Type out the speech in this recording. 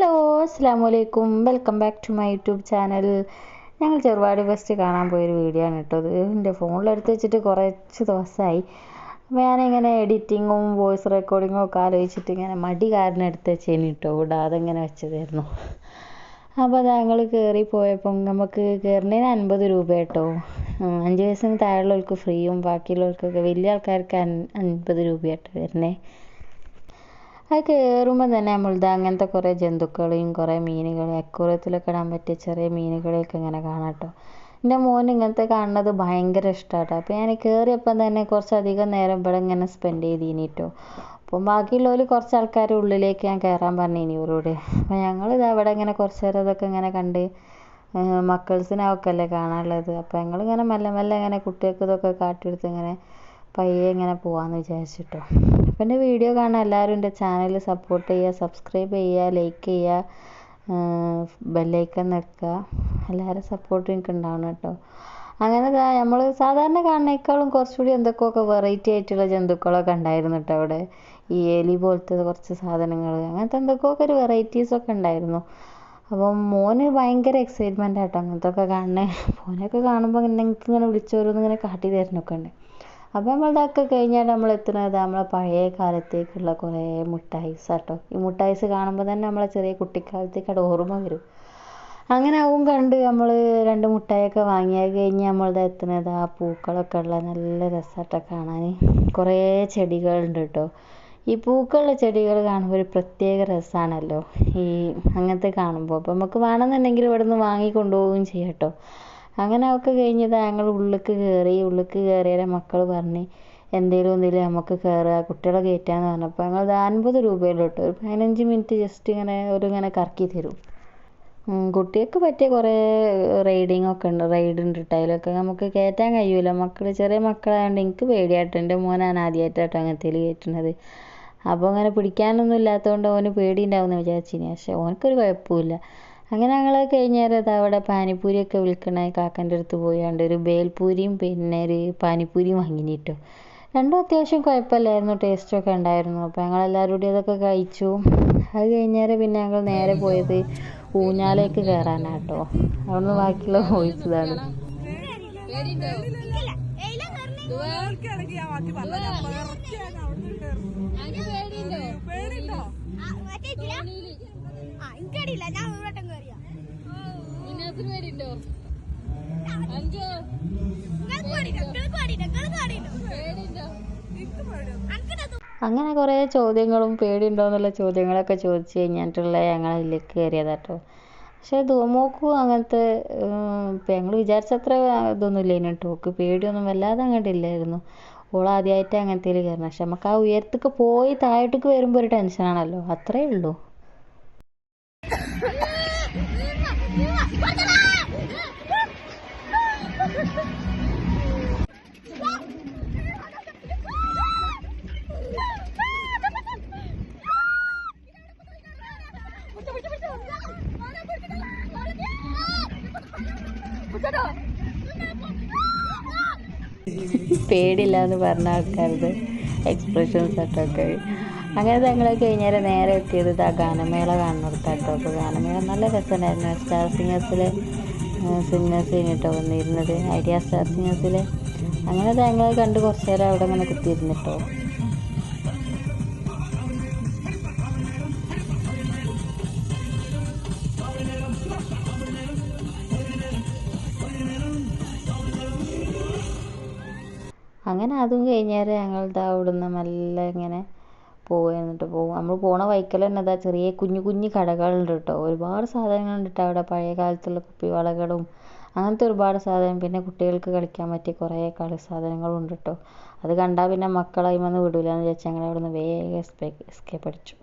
Hello അസ്സാം വലൈക്കും welcome back to my YouTube channel. ഞങ്ങൾ ചെറുപാട് ഫസ്റ്റ് കാണാൻ പോയൊരു വീഡിയോ ആണ് കേട്ടോ. അത് എന്റെ ഫോണിലെടുത്ത് വെച്ചിട്ട് കുറച്ച് ദിവസമായി. അപ്പോൾ ഞാനിങ്ങനെ എഡിറ്റിങ്ങും വോയിസ് റെക്കോർഡിങ്ങും ഒക്കെ ആലോചിച്ചിട്ട് ഇങ്ങനെ മടി കാരണം എടുത്ത് വെച്ചേനി കേട്ടോ. ഇടാതെ ഇങ്ങനെ വെച്ചതായിരുന്നു. അപ്പോൾ ഞങ്ങൾ കയറി പോയപ്പം നമുക്ക് കയറുന്നതിന് അൻപത് രൂപ കേട്ടോ. അഞ്ച് വയസ്സിന് താഴെയുള്ളവർക്ക് ഫ്രീയും ബാക്കിയുള്ളവർക്കൊക്കെ വലിയ ആൾക്കാർക്ക് അൻ അൻപത് രൂപയായിട്ട് വരുന്നേ അത് കയറുമ്പോൾ തന്നെ നമ്മളിത് അങ്ങനത്തെ കുറേ ജന്തുക്കളെയും കുറേ മീനുകളെയും അക്കൂറത്തിലൊക്കെ ഇടാൻ പറ്റിയ ചെറിയ മീനുകളെയൊക്കെ ഇങ്ങനെ കാണാം കേട്ടോ. എന്റെ മോന് ഇങ്ങനത്തെ കാണുന്നത് ഭയങ്കര ഇഷ്ടമാട്ടോ അപ്പോൾ ഞാൻ കയറിയപ്പം തന്നെ കുറച്ചധികം നേരം ഇവിടെ ഇങ്ങനെ സ്പെൻഡ് ചെയ്തിനി കേട്ടോ അപ്പം ബാക്കിയുള്ളവർ കുറച്ച് ആൾക്കാർ ഉള്ളിലേക്ക് ഞാൻ കയറാൻ പറഞ്ഞിനി ഇവരോട്. അപ്പോൾ ഞങ്ങളിത് അവിടെ ഇങ്ങനെ കുറച്ച് നേരം ഇതൊക്കെ ഇങ്ങനെ കണ്ട് മക്കൾസിനൊക്കെ അല്ലേ കാണാനുള്ളത്. അപ്പോൾ ഞങ്ങളിങ്ങനെ മെല്ലെ മെല്ലെ ഇങ്ങനെ കുട്ടികൾക്ക് ഇതൊക്കെ കാട്ടിയെടുത്ത് ഇങ്ങനെ പയ്യെ ഇങ്ങനെ പോവാന്ന് വിചാരിച്ചിട്ടോ. അപ്പോൾ എന്റെ വീഡിയോ കാണാൻ എല്ലാവരും എന്റെ ചാനൽ സപ്പോർട്ട് ചെയ്യുക സബ്സ്ക്രൈബ് ചെയ്യുക ലൈക്ക് ചെയ്യുക ബെല്ലൈക്കൺ നിൽക്കുക എല്ലാവരും സപ്പോർട്ട് എനിക്ക് ഉണ്ടാവണം കേട്ടോ. അങ്ങനെ നമ്മൾ സാധാരണ കാണുന്നേക്കാളും കുറച്ചുകൂടി എന്തൊക്കെയൊക്കെ വെറൈറ്റി ആയിട്ടുള്ള ജന്തുക്കളൊക്കെ ഉണ്ടായിരുന്നു കേട്ടോ അവിടെ. ഈ എലി പോലത്തെ കുറച്ച് സാധനങ്ങൾ അങ്ങനത്തെ എന്തൊക്കെയൊക്കെ ഒരു വെറൈറ്റീസൊക്കെ ഉണ്ടായിരുന്നു. അപ്പം മോന് ഭയങ്കര എക്സൈറ്റ്മെന്റ് ആട്ടോ അങ്ങനത്തെ ഒക്കെ കാണണേ മോനൊക്കെ കാണുമ്പോൾ ഇങ്ങനെ എനിക്ക് ഇങ്ങനെ വിളിച്ചോരോന്ന് ഇങ്ങനെ കാട്ടി തരുന്നൊക്കെ ഉണ്ട്. അപ്പോൾ നമ്മളിതൊക്കെ കഴിഞ്ഞാൽ നമ്മൾ എത്തുന്നത് നമ്മളെ പഴയ കാലത്തേക്കുള്ള കുറേ മുട്ടായിസ് കേട്ടോ ഈ മുട്ടായിസ് കാണുമ്പോൾ തന്നെ നമ്മളെ ചെറിയ കുട്ടിക്കാലത്തേക്ക് ഓർമ്മ വരും. അങ്ങനെ ആവും കണ്ട് നമ്മൾ രണ്ട് മുട്ടായൊക്കെ വാങ്ങിയത് കഴിഞ്ഞ് നമ്മളിതാ എത്തുന്നത്. ആ പൂക്കളൊക്കെ ഉള്ള നല്ല രസമാട്ടോ കാണാൻ. കുറേ ചെടികളുണ്ട് കേട്ടോ. ഈ പൂക്കളുള്ള ചെടികൾ കാണുമ്പോൾ ഒരു പ്രത്യേക രസമാണല്ലോ ഈ അങ്ങനത്തെ കാണുമ്പോൾ. അപ്പോൾ നമുക്ക് വേണമെന്നുണ്ടെങ്കിൽ ഇവിടെ നിന്ന് വാങ്ങി കൊണ്ടുപോവുകയും ചെയ്യാം കേട്ടോ. അങ്ങനെ ഒക്കെ കഴിഞ്ഞത് ഞങ്ങൾ ഉള്ളിലേക്ക് കയറി ഉള്ളിലേക്ക് കയറിയാൽ മക്കൾ പറഞ്ഞ് എന്തേലും ഒന്നില്ല നമുക്ക് കയറുക കുട്ടികളെ കയറ്റാന്ന് പറഞ്ഞപ്പോൾ ഞങ്ങൾ അൻപത് രൂപയുള്ളൂ കേട്ടോ. ഒരു പതിനഞ്ച് മിനിറ്റ് ജസ്റ്റ് ഇങ്ങനെ ഒരു ഇങ്ങനെ കറക്കി തരും. കുട്ടികൾക്ക് പറ്റിയ കുറേ റൈഡിങ് ഒക്കെ ഉണ്ട് റൈഡ് ഉണ്ട് കേട്ടോ നമുക്ക് കയറ്റാൻ കഴിയൂല. മക്കൾ ചെറിയ മക്കളായതുകൊണ്ട് എനിക്ക് പേടിയാട്ടോ. എന്റെ മോനാണ് ആദ്യമായിട്ടാട്ടോ അങ്ങനത്തേൽ കയറ്റുന്നത്. അപ്പോൾ അങ്ങനെ പിടിക്കാനൊന്നും ഇല്ലാത്തതുകൊണ്ട് ഓന് പേടി ഉണ്ടാവുമെന്ന് വിചാരിച്ചിനി. പക്ഷേ ഓനക്കൊരു കുഴപ്പമില്ല അങ്ങനെ ഞങ്ങൾ കഴിഞ്ഞാൽ അത് അവിടെ പാനിപ്പൂരിയൊക്കെ വിൽക്കണ കാക്കന്റെ അടുത്ത് പോയാണ്ട് ഒരു ബേൽപൂരിയും പിന്നെ ഒരു പാനിപ്പൂരിയും വാങ്ങിനി കേട്ടോ രണ്ടും അത്യാവശ്യം കുഴപ്പമില്ലായിരുന്നു ടേസ്റ്റൊക്കെ ഉണ്ടായിരുന്നു അപ്പോൾ ഞങ്ങൾ എല്ലാവരും കൂടി അതൊക്കെ കഴിച്ചു അത് കഴിഞ്ഞാൽ പിന്നെ ഞങ്ങൾ നേരെ പോയത് ഊഞ്ഞാലേക്ക് കയറാനാട്ടോ അവിടുന്ന് ബാക്കിയുള്ള വോയിച്ചതാണ് എനിക്കറിയില്ല നിങ്ങൾക്ക് പേരുണ്ടോ? അഞ്ചോ? അങ്ങനെ കുറേ ചോദ്യങ്ങളും പേടിയുണ്ടോ എന്നുള്ള ചോദ്യങ്ങളൊക്കെ ചോദിച്ചു കഴിഞ്ഞിട്ടുള്ള ഞങ്ങൾ ഇതിലേക്ക് കയറിയതാട്ടോ. പക്ഷേ ധൂമോക്കു അങ്ങനത്തെ ഇപ്പം ഞങ്ങൾ വിചാരിച്ചത്ര ഇതൊന്നും ഇല്ലേനു കേട്ടോ ഓക്ക് പേടിയൊന്നും വല്ലാതെ അങ്ങോട്ട് ഇല്ലായിരുന്നു. ഓൾ ആദ്യമായിട്ട് അങ്ങനത്തെ കയറണം പക്ഷെ നമുക്ക് ആ ഉയരത്തേക്ക് പോയി താഴോട്ടേക്ക് വരുമ്പോൾ ഒരു ടെൻഷനാണല്ലോ. അത്രേ ഉള്ളൂ. പേടില്ല എന്ന് പറഞ്ഞ ആൾക്കാരുടെ എക്സ്പ്രഷൻസ് ആയിട്ടൊക്കെ അങ്ങനെ ഞങ്ങൾ കഴിഞ്ഞാൽ നേരെ എത്തിയത് ഇതാ ഗാനമേള കാണുന്നിടത്താട്ടോ. അപ്പോൾ ഗാനമേള നല്ല രസമുണ്ടായിരുന്നു. സ്റ്റാർ സിംഗേഴ്സിലെ സിംഗേഴ്സ് കഴിഞ്ഞിട്ടോ വന്നിരുന്നത്. ഐഡിയ സ്റ്റാർ സിംഗേഴ്സിലെ. അങ്ങനെ ഞങ്ങൾ കണ്ട് കുറച്ച് നേരം അവിടെ അങ്ങനെ കുത്തിയിരുന്നിട്ടോ. അങ്ങനെ അതും കഴിഞ്ഞാൽ ഞങ്ങൾ ഇതാ അവിടുന്ന് മെല്ലെ ഇങ്ങനെ പോവുക എന്നിട്ട് പോകും നമ്മൾ പോണ വഴിക്കൽ തന്നെ എന്താ ചെറിയ കുഞ്ഞു കുഞ്ഞു കടകളുണ്ട് കേട്ടോ. ഒരുപാട് സാധനങ്ങളുണ്ട് കേട്ടോ അവിടെ. പഴയ കാലത്തുള്ള കുപ്പിവളകളും അങ്ങനത്തെ ഒരുപാട് സാധനം. പിന്നെ കുട്ടികൾക്ക് കളിക്കാൻ പറ്റിയ കുറേ കളി സാധനങ്ങളും ഉണ്ട് കേട്ടോ. അത് കണ്ടാൽ പിന്നെ മക്കളെ അതിൽ നിന്ന് വിടില്ല എന്ന് വിചാരിച്ച് ഞങ്ങൾ അവിടെ നിന്ന് വേഗം എസ്കേപ്പ് അടിച്ചു.